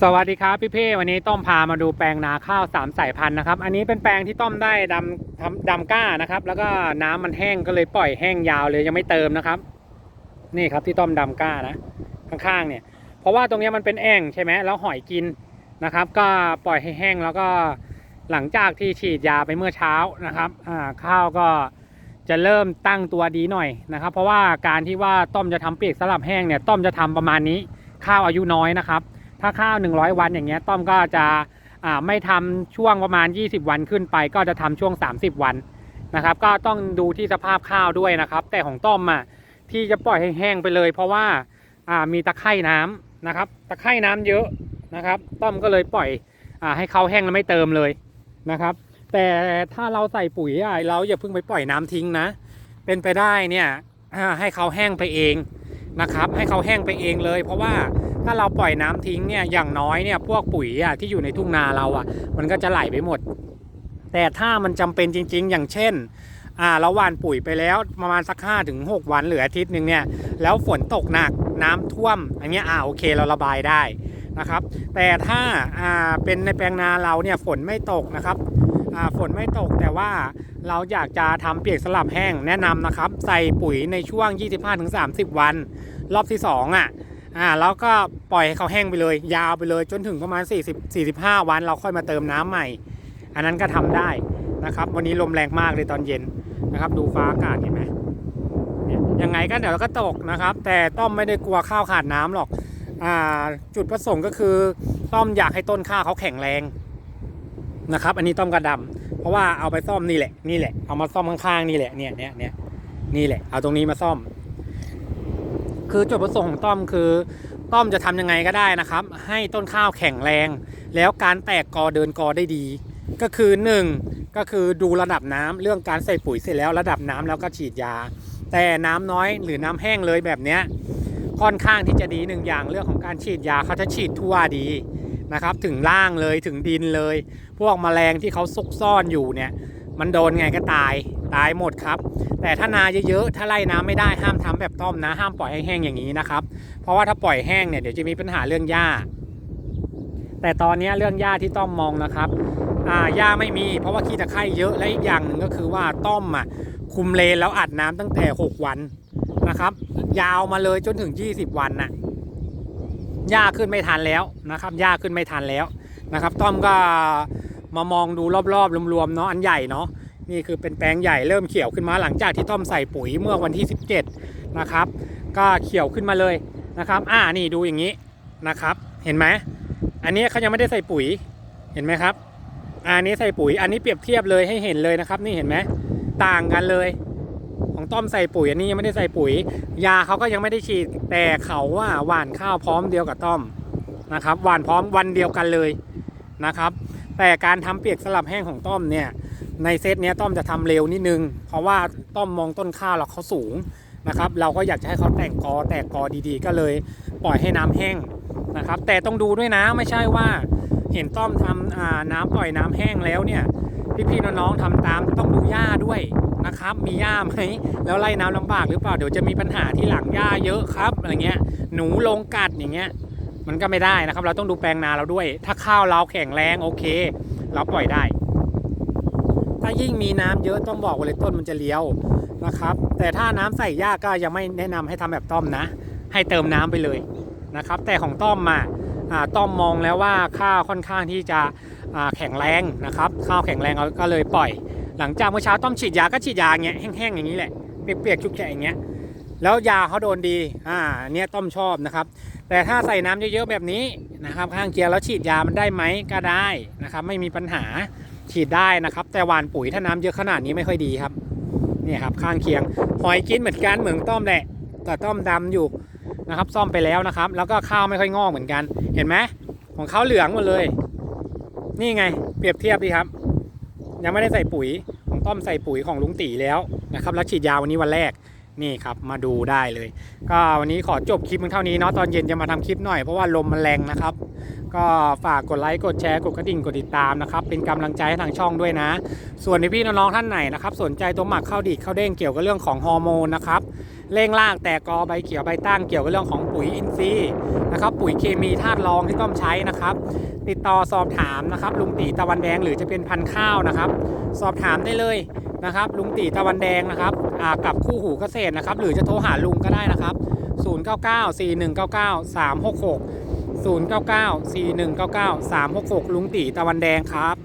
สวัสดีครับพี่เพ่วันนี้ต้อมพามาดูแปลงนาข้าวสามสายพันธุ์นะครับ อันนี้เป็นแปลงที่ต้อมได้ดำทำดำก้านะครับ แล้วก็น้ำมันแห้งก็เลยปล่อยแห้งยาวเลยยังไม่เติมนะครับ นี่ครับที่ต้อมดำก้านะข้างๆเนี่ย เพราะว่าตรงเนี้ยมันเป็นแอ่งใช่ไหมแล้วหอยกินนะครับ ก็ปล่อยให้แห้งแล้วก็หลังจากที่ฉีดยาไปเมื่อเช้านะครับอ่าข้าวก็จะเริ่มตั้งตัวดีหน่อยนะครับ เพราะว่าการที่ว่าต้อมจะทำเปียกสลับแห้งเนี่ยต้อมจะทำประมาณนี้ข้าวอายุน้อยนะครับ ถ้าข้าว 100 วันอย่างเงี้ยต้อมก็จะไม่ทำช่วงประมาณ 20 วันขึ้นไป ก็จะทำช่วง 30 วันนะครับ ก็ต้องดูที่สภาพข้าวด้วยนะครับ แต่ของต้อมอะที่จะปล่อยให้แห้งไปเลย เพราะว่ามีตะไคร่น้ำนะครับ ตะไคร่น้ำเยอะนะครับ ต้อมก็เลยปล่อยอให้เขาแห้งแล้วไม่เติมเลยนะครับ แต่ถ้าเราใส่ปุ๋ยเราอย่าเพิ่งไปปล่อยน้ำทิ้งนะ เป็นไปได้เนี่ยให้เขาแห้งไปเอง นะครับ ให้เขาแห้งไปเองเลย เพราะว่าถ้าเราปล่อยน้ำทิ้งเนี่ยอย่างน้อยเนี่ยพวกปุ๋ยอะที่อยู่ในทุ่งนาเราอะ มันก็จะไหลไปหมด แต่ถ้ามันจำเป็นจริง ๆ อย่างเช่นอ่าเราหว่านปุ๋ยไปแล้วประมาณสักห้าถึงหกวันเหลืออาทิตย์หนึ่งเนี่ยแล้วฝนตกหนักน้ำท่วมอันเนี้ยอ่าโอเคเราระบายได้ นะครับ แต่ถ้าาเป็นในแปลงนาเราเนี่ยฝนไม่ตกนะครับฝนไม่ตกแต่ว่าเราอยากจะทำเปียกสลับแห้งแนะนำนะครับ ใส่ปุ๋ยในช่วง 25-30 วัน รอบที่สองอะอ่าแล้วก็ปล่อยให้เขาแห้งไปเลย ยาวไปเลยจนถึงประมาณ 40 45 วัน เราค่อยมาเติมน้ำใหม่ อันนั้นก็ทำได้นะครับ วันนี้ลมแรงมากเลยตอนเย็นนะครับ ดูฟ้าอากาศเห็นไหมยังไงก็เดี๋ยวเราก็ตกนะครับ แต่ต้อมไม่ได้กลัวข้าวขาดน้ำหรอก จุดประสงค์ก็คือต้อมอยากให้ต้นข้าวเขาแข็งแรงนะครับ อันนี้ต้อมกระดำเพราะว่าเอาไปซ่อมนี่แหละนี่แหละเอามาซ่อมข้างๆนี่แหละเนี่ยเนี่ยเนี่ยนี่แหละ เอาตรงนี้มาซ่อม คือจุดประสงค์ของต้อมคือต้อมจะทำยังไงก็ได้นะครับ ให้ต้นข้าวแข็งแรง แล้วการแตกกอเดินกอได้ดี ก็คือหนึ่งก็คือดูระดับน้ำเรื่องการใส่ปุ๋ยเสร็จแล้วระดับน้ำแล้วก็ฉีดยา แต่น้ำน้อยหรือน้ำแห้งเลยแบบเนี้ย ค่อนข้างที่จะดีหนึ่งอย่างเรื่องของการฉีดยาเขาจะฉีดทั่วดีนะครับถึงล่างเลยถึงดินเลย พวกแมลงที่เขาซุกซ่อนอยู่เนี่ย มันโดนไงก็ตายตายหมดครับ แต่ถ้านาเยอะๆถ้าไล่น้ำไม่ได้ห้ามทำแบบต้อมนะ ห้ามปล่อยให้แห้งอย่างนี้นะครับ เพราะว่าถ้าปล่อยแห้งเนี่ยเดี๋ยวจะมีปัญหาเรื่องหญ้า แต่ตอนนี้เรื่องหญ้าที่ต้อมมองนะครับอ่าหญ้าไม่มีเพราะว่าขี้ตะไคร่เยอะและอีกอย่างหนึ่งก็คือว่าต้อมอะคุมเลนแล้วอัดน้ำตั้งแต่ 6 วัน นะครับ ยาวมาเลยจนถึง 20 วันน่ะหญ้าขึ้นไม่ทันแล้วนะครับหญ้าขึ้นไม่ทันแล้วนะครับ ต้อมก็มามองดูรอบๆรวมๆเนาะอันใหญ่เนาะนี่คือเป็นแปลงใหญ่เริ่มเขียวขึ้นมาหลังจากที่ต้อมใส่ปุ๋ยเมื่อวันที่ 17 นะครับ ก็เขียวขึ้นมาเลยนะครับ อ่านี่ดูอย่างนี้นะครับ เห็นไหมอันนี้เขายังไม่ได้ใส่ปุ๋ยเห็นไหมครับอันนี้ใส่ปุ๋ยอันนี้เปรียบเทียบเลยให้เห็นเลยนะครับ นี่เห็นไหมต่างกันเลย ของต้อมใส่ปุ๋ยอันนี้ยังไม่ได้ใส่ปุ๋ย ยาเขาก็ยังไม่ได้ฉีด แต่เขาว่าหว่านข้าวพร้อมเดียวกับต้อมนะครับหว่านพร้อมวันเดียวกันเลยนะครับ แต่การทำเปียกสลับแห้งของต้อมเนี่ยในเซตเนี้ยต้อมจะทำเร็วนิดนึง เพราะว่าต้อมมองต้นข้าวเราเขาสูงนะครับ เราก็อยากจะให้เขาแต่งกอแตกกอดีๆ ก็เลยปล่อยให้น้ำแห้งนะครับ แต่ต้องดูด้วยนะไม่ใช่ว่าเห็นต้อมทำน้ำปล่อยน้ำแห้งแล้วเนี่ยพี่ๆน้องๆทำตามต้องดูหญ้าด้วย นะครับ มีหญ้าไหมแล้วไล่น้ำลำบากหรือเปล่าเดี๋ยวจะมีปัญหาที่หลังหญ้าเยอะครับอะไรเงี้ยหนูลงกัดอย่างเงี้ยมันก็ไม่ได้นะครับ เราต้องดูแปลงนาเราด้วย ถ้าข้าวเราแข็งแรงโอเค เราปล่อยได้ ถ้ายิ่งมีน้ำเยอะต้องบอกว่าเลยต้นมันจะเลี้ยวนะครับ แต่ถ้าน้ำใส่ยาก็ยังไม่แนะนำให้ทำแบบต้อมนะ ให้เติมน้ำไปเลยนะครับ แต่ของต้อมมาต้อมมองแล้วว่าข้าวค่อนข้างที่จะแข็งแรงนะครับ ข้าวแข็งแรงเราก็เลยปล่อย หลังจากเมื่อเช้าต้อมฉีดยาก็ฉีดยาเงี้ยแห้งๆอย่างนี้แหละเปียกๆชุกแฉะอย่างเงี้ยแล้วยาเขาโดนดีอ่าเนี่ยต้อมชอบนะครับ แต่ถ้าใส่น้ำเยอะๆแบบนี้นะครับ ข้างเคียงแล้วฉีดยามันได้ไหมก็ได้นะครับ ไม่มีปัญหาฉีดได้นะครับ แต่หวานปุ๋ยถ้าน้ำเยอะขนาดนี้ไม่ค่อยดีครับเนี่ยครับข้างเคียงหอยกินเหมือนกันเหมือนต้อมแหละแต่ต้อมดำอยู่นะครับ ซ่อมไปแล้วนะครับ แล้วก็ข้าวไม่ค่อยงอกเหมือนกัน เห็นไหมของเขาเหลืองหมดเลย นี่ไง เปรียบเทียบดีครับ ยังไม่ได้ใส่ปุ๋ยของต้อมใส่ปุ๋ยของลุงตีแล้วนะครับแล้วฉีดยาวันนี้วันแรกนี่ครับมาดูได้เลย ก็วันนี้ขอจบคลิปเพียงเท่านี้เนาะตอนเย็นจะมาทำคลิปหน่อยเพราะว่าลมมันแรงนะครับ ก็ฝากกดไลค์กดแชร์กดกระดิ่งกดติดตามนะครับเป็นกำลังใจให้ทางช่องด้วยนะ ส่วนพี่น้องๆท่านไหนนะครับสนใจตัวหมักข้าวดีข้าวเด้งเกี่ยวกับเรื่องของฮอร์โมนนะครับเร่งรากแตกกอใบเขียวใบตั้งเกี่ยวกับเรื่องของปุ๋ยอินทรีย์นะครับปุ๋ยเคมีธาตุรองที่ต้อมใช้นะครับ ติดต่อสอบถามนะครับ ลุงตีตะวันแดงหรือจะเป็นพันข้าวนะครับ สอบถามได้เลยนะครับ ลุงตีตะวันแดงนะครับกับคู่หูเกษตรนะครับ หรือจะโทรหาลุงก็ได้นะครับ 099 4199 366 099 4199 366 ลุงตีตะวันแดงครับ